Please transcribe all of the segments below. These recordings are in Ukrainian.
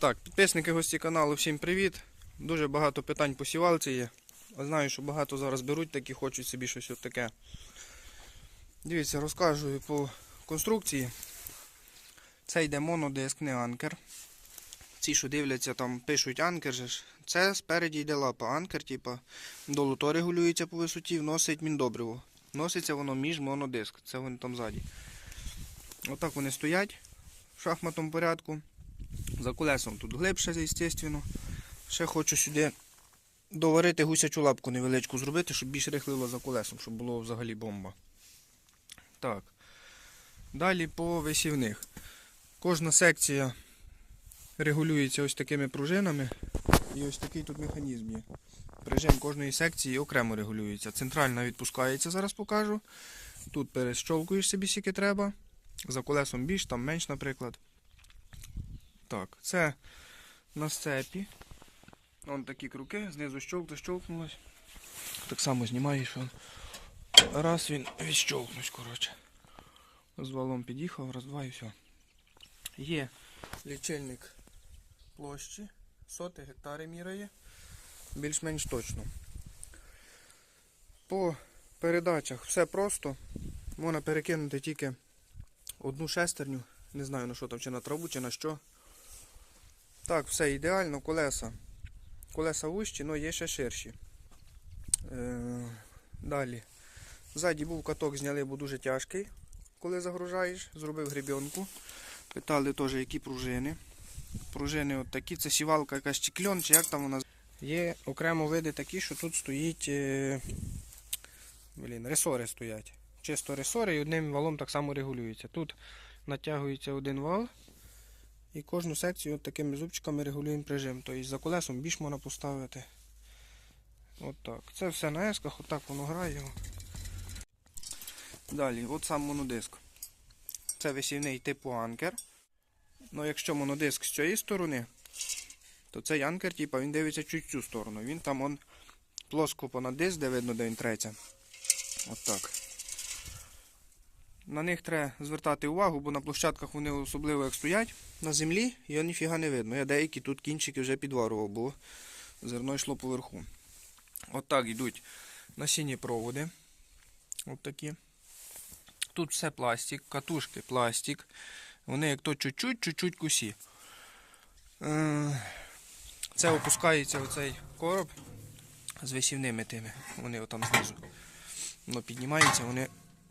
Так, підписники гості каналу, всім привіт. Дуже багато питань по сівалці є. Знаю, що багато зараз беруть такі, хочуть собі щось таке. Дивіться, розкажу по конструкції. Це йде монодиск, не анкер. Ці, що дивляться, там пишуть анкер. же ж. Це спереді йде лапа. Анкер, типа, долуто регулюється по висоті, вносить міндобриво. Носиться воно між монодиск. Це вони там ззаді. Отак вони стоять в шахматному порядку. За колесом тут глибше, звісно. Ще хочу сюди доварити гусячу лапку невеличку зробити, щоб більш рихлило за колесом, щоб було взагалі бомба. Так. Далі по висівних. Кожна секція регулюється ось такими пружинами. І ось такий тут механізм є. Прижим кожної секції окремо регулюється. Центральна відпускається, зараз покажу. Тут перещолкуєш собі скільки треба. За колесом більш, там менш, наприклад. Так, це на сцепі. Вон такі круки, знизу щолкли, щолкнулось. Так само знімаєш. Вон. Раз він відщолкнусь, коротше. З валом під'їхав, раз, два і все. Є лічильник площі, соти, гектари міряє. Більш-менш точно. По передачах все просто. Можна перекинути тільки одну шестерню. Не знаю на що там, чи на траву, чи на що. Так, все ідеально, колеса. Колеса вущі, але є ще ширші. Е, далі. Ззаді був каток, зняли, бо дуже тяжкий, коли загружаєш. Зробив гребенку. Питали теж, які пружини. Пружини от такі, це сівалка якась чи кльон, чи як там вона. Є окремо види такі, що тут стоїть. Е, блін, ресори стоять. Чисто ресори і одним валом так само регулюється. Тут натягується один вал. І кожну секцію такими зубчиками регулюємо прижим. Тобто за колесом більш можна поставити. От так. Це все на есках, отак воно грає. Далі, от сам монодиск. Це висівний типу анкер. Ну якщо монодиск з цієї сторони, то цей анкер, типу, він дивиться чуть цю сторону. Він там он плоско понад диск, де видно, де він треться. От так. На них треба звертати увагу, бо на площадках вони особливо як стоять на землі, його ніфіга не видно. Я деякі тут кінчики вже підварував, бо зерно йшло поверху. От так йдуть насінні проводи. От такі. Тут все пластик, катушки пластик. Вони як то чуть-чуть, чуть-чуть кусі. Е, Це опускається оцей короб з висівними тими. Вони отам знизу. Воно піднімається, вони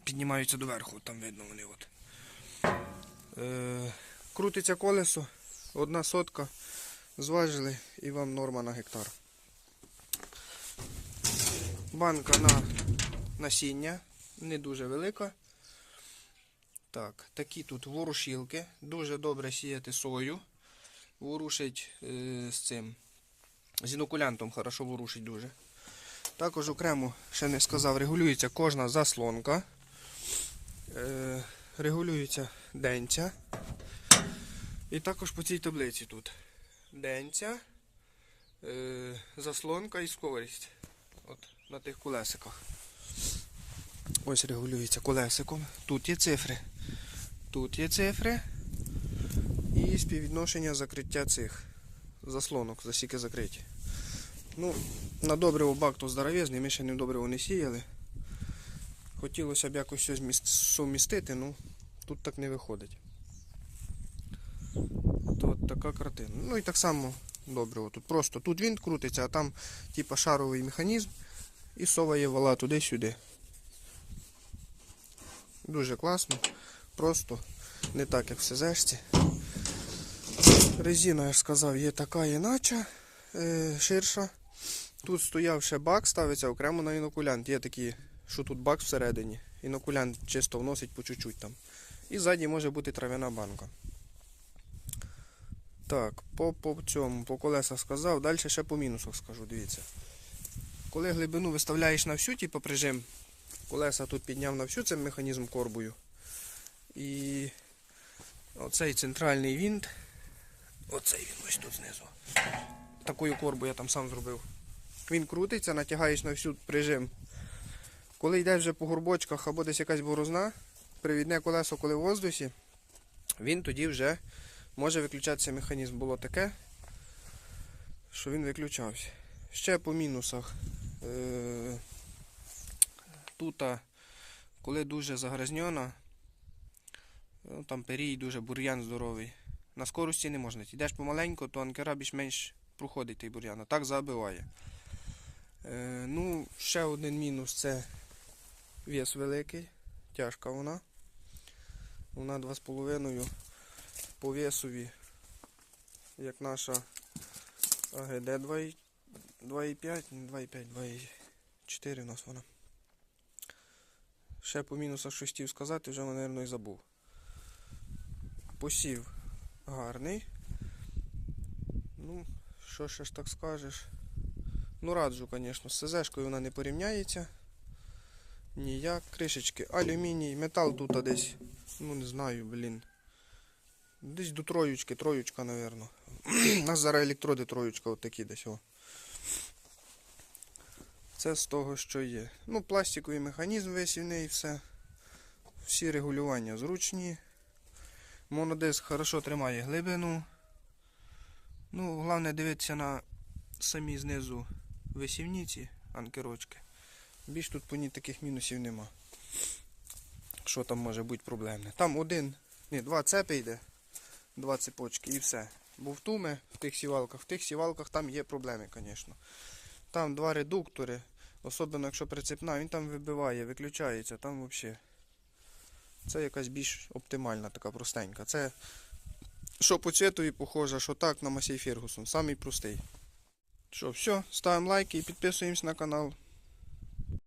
піднімаються доверху, там видно вони от. Е, крутиться колесо, одна сотка, зважили і вам норма на гектар. Банка на насіння, не дуже велика. Так, такі тут ворушілки. Дуже добре сіяти сою. Ворушить е, з цим. З інокулянтом хорошо ворушить дуже. Також окремо, ще не сказав, регулюється кожна заслонка. Е, регулюється денця. І також по цій таблиці тут. Денця, е, заслонка і скорість. От на тих колесиках. Ось регулюється колесиком. Тут є цифри. Тут є цифри. І співвідношення закриття цих заслонок, засіки закриті. Ну, на добриво бак то здоровезний, ми ще не добриво не сіяли. Хотілося б якось щось сумістити, ну тут так не виходить. То от така картина. Ну і так само добриво. Тут просто тут він крутиться, а там типа шаровий механізм і соває вала туди-сюди. Дуже класно, просто не так, як в СЗшці. Резина, я ж сказав, є така іначе, е, ширша. Тут стояв ще бак, ставиться окремо на інокулянт. Є такі, що тут бак всередині. Інокулянт чисто вносить по чуть-чуть там. І ззаді може бути трав'яна банка. Так, по, по цьому, по колесах сказав, далі ще по мінусах скажу, дивіться. Коли глибину виставляєш на всю, типу прижим, колеса тут підняв на всю цим механізм корбою. І оцей центральний винт, оцей він ось тут знизу. Такою корбу я там сам зробив. Він крутиться, натягаєш на всю прижим. Коли йдеш вже по горбочках або десь якась борозна, привідне колесо, коли в воздусі, він тоді вже може виключатися механізм. Було таке, що він виключався. Ще по мінусах. Е, Тут, коли дуже загрязньона, ну, там перій, дуже бур'ян здоровий. На скорості не можна. Йдеш помаленьку, то анкера більш-менш проходить той бур'ян, а так забиває. Е, ну, ще один мінус це вес великий, тяжка вона. Вона 2,5 по весові, як наша АГД 2,5, 2,5, 2,4 у нас вона. Ще по мінусах щось хотів сказати, вже, мабуть, і забув. Посів гарний. Ну, що ще ж так скажеш? Ну, раджу, звісно, з СЗшкою вона не порівняється. Ніяк. Кришечки. Алюміній, метал тут десь. Ну не знаю, блін. Десь до троючки, троючка, напевно. У нас зараз електроди троючка такі десь. О. Це з того, що є. Ну, пластиковий механізм висівний і все. Всі регулювання зручні. Монодиск хорошо тримає глибину. Ну, головне дивитися на самі знизу висівниці, анкерочки. Більш тут по ній таких мінусів нема. Що там може бути проблемне? Там один, ні, два цепи йде, два цепочки і все. Бо в туми в тих сівалках, в тих сівалках там є проблеми, звісно. Там два редуктори, особливо якщо прицепна, він там вибиває, виключається, там взагалі. Це якась більш оптимальна, така простенька. Це що по цветові похоже, що так на Масей Фергусон. Самий простий. Що, все, ставимо лайки і підписуємось на канал.